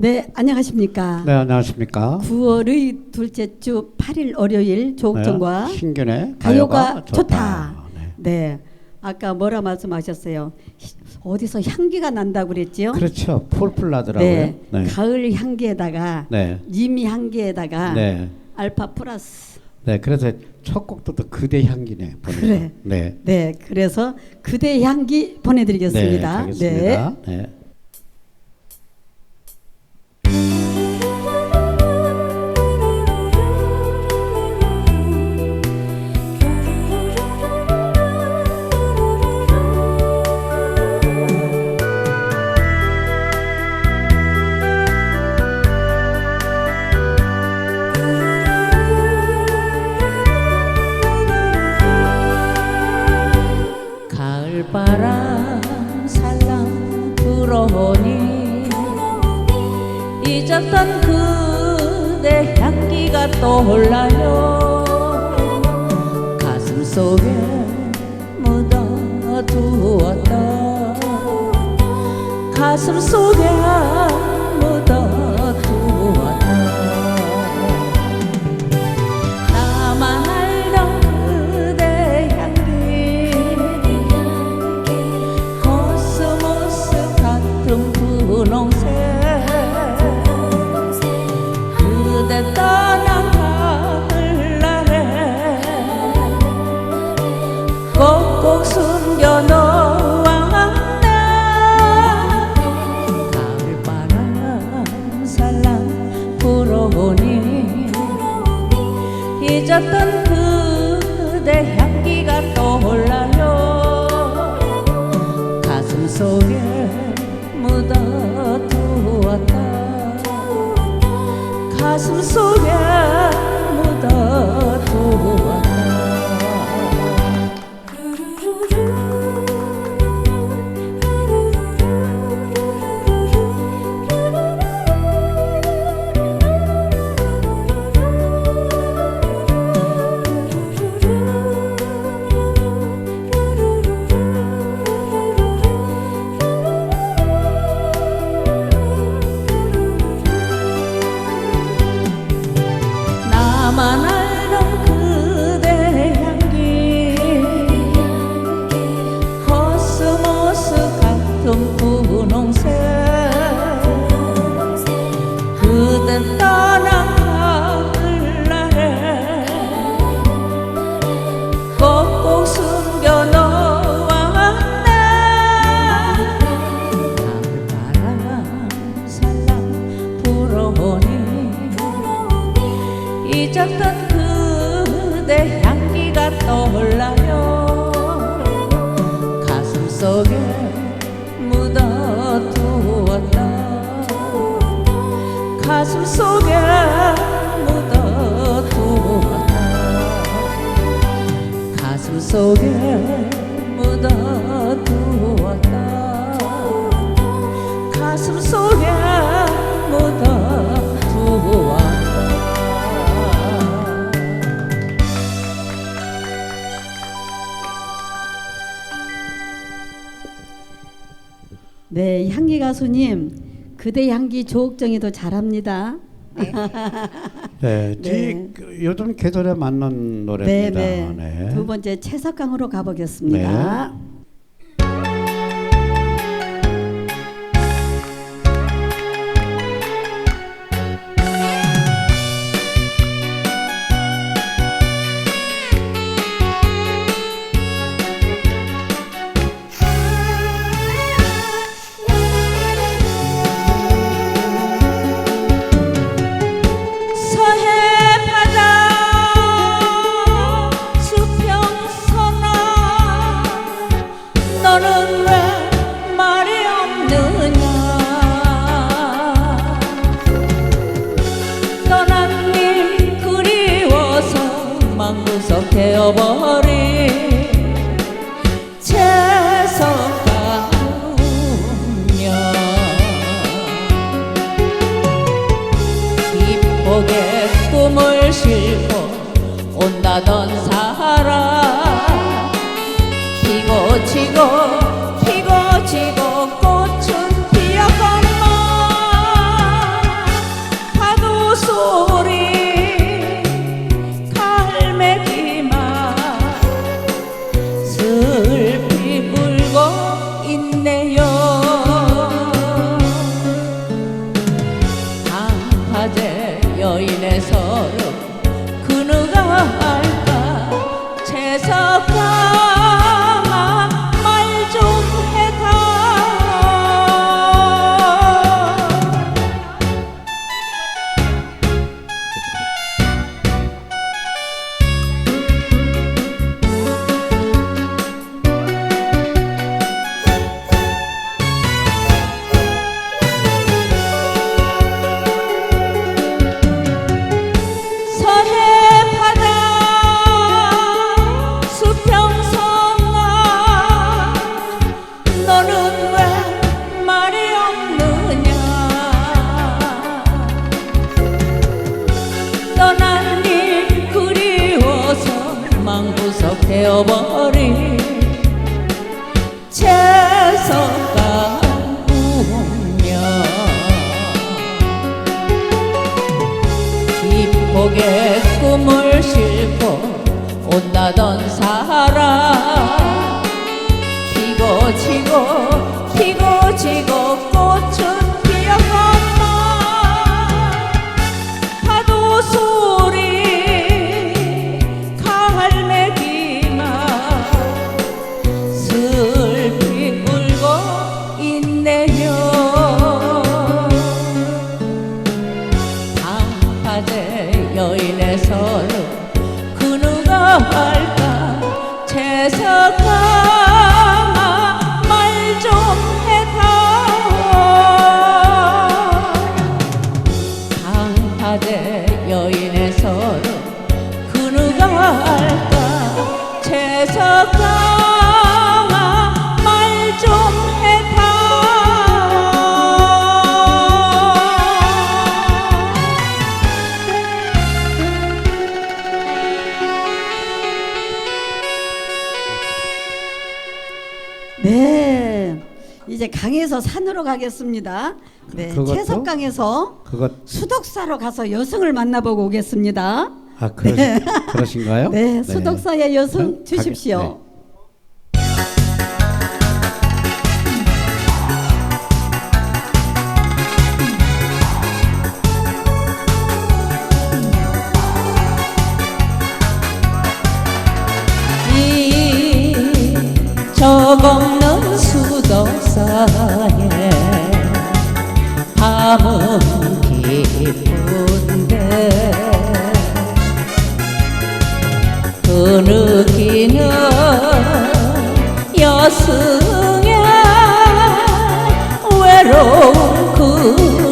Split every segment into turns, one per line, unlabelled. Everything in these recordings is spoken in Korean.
네, 안녕하십니까.
네, 안녕하십니까.
9월의 둘째 주 8일 월요일 조옥정과
네, 신균의
가요가,
가요가
좋다.
좋다. 네.
네. 아까 뭐라 말씀하셨어요? 히- 어디서 향기가 난다고 그랬지요?
그렇죠. 폴폴 나더라고요.
네.
네.
가을 향기에다가
네.
이미 향기에다가
네.
알파 플러스.
네. 그래서 첫 곡도 또 그대 향기네. 보니까.
그래.
네.
네. 그래서 그대 향기 보내
네,
드리겠습니다.
가겠습니다. 네.
가 두었다. 가슴 속에 잊었던 그대 향기가 떠올라요. 가슴 속에 묻어두었다. 가슴 속에 잊었던 그대 향기가 떠올라요. 가슴 속에 묻어두었다. 가슴 속에 묻어두었다. 가슴 속에
가수님. 그대 향기 조옥정이도 잘합니다.
네.
네.
네. 그 요즘 계절에 맞는
네,
노래입니다.
네.
네.
두 번째 채석강으로 가보겠습니다.
서 너는 왜 말이 없느냐? 떠난 일 그리워서 맘구석 되어버린 채석가운요 기쁘게 꿈을 싣고 온다던 되어버린 채석간 운명. 기폭의 꿈을 싣고 온다던 사 있네요. 방파제 여인의 서름 그 누가 할까? 채석아 말 좀 해다 방파제 여인
네. 이제 강에서 산으로 가겠습니다. 네.
그것도?
채석강에서
그거
수덕사로 가서 여성을 만나보고 오겠습니다.
아 그러, 그러신가요?
네, 수덕사의 여성
그럼
주십시오.
네.
적 없는 수덕사에 밤은 깊은데. 그 느끼는 여승의 외로운 그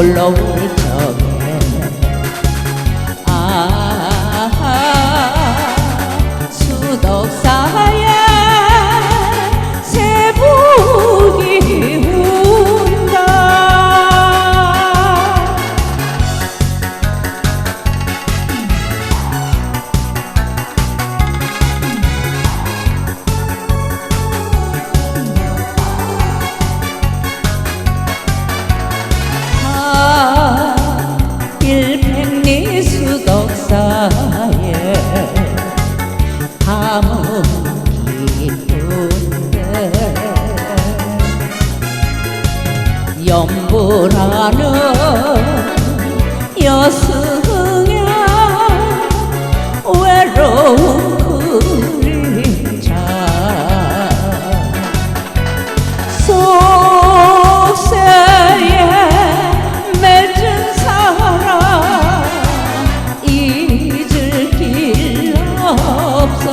홀로 울적 연불하는 여승야. 외로운 그림자. 속세에 맺은 사랑 잊을 길 없어.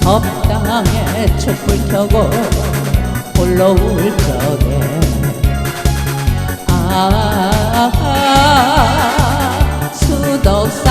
법당에 촛불 켜고 올라올 적에 아, 아, 아, 아 수도 없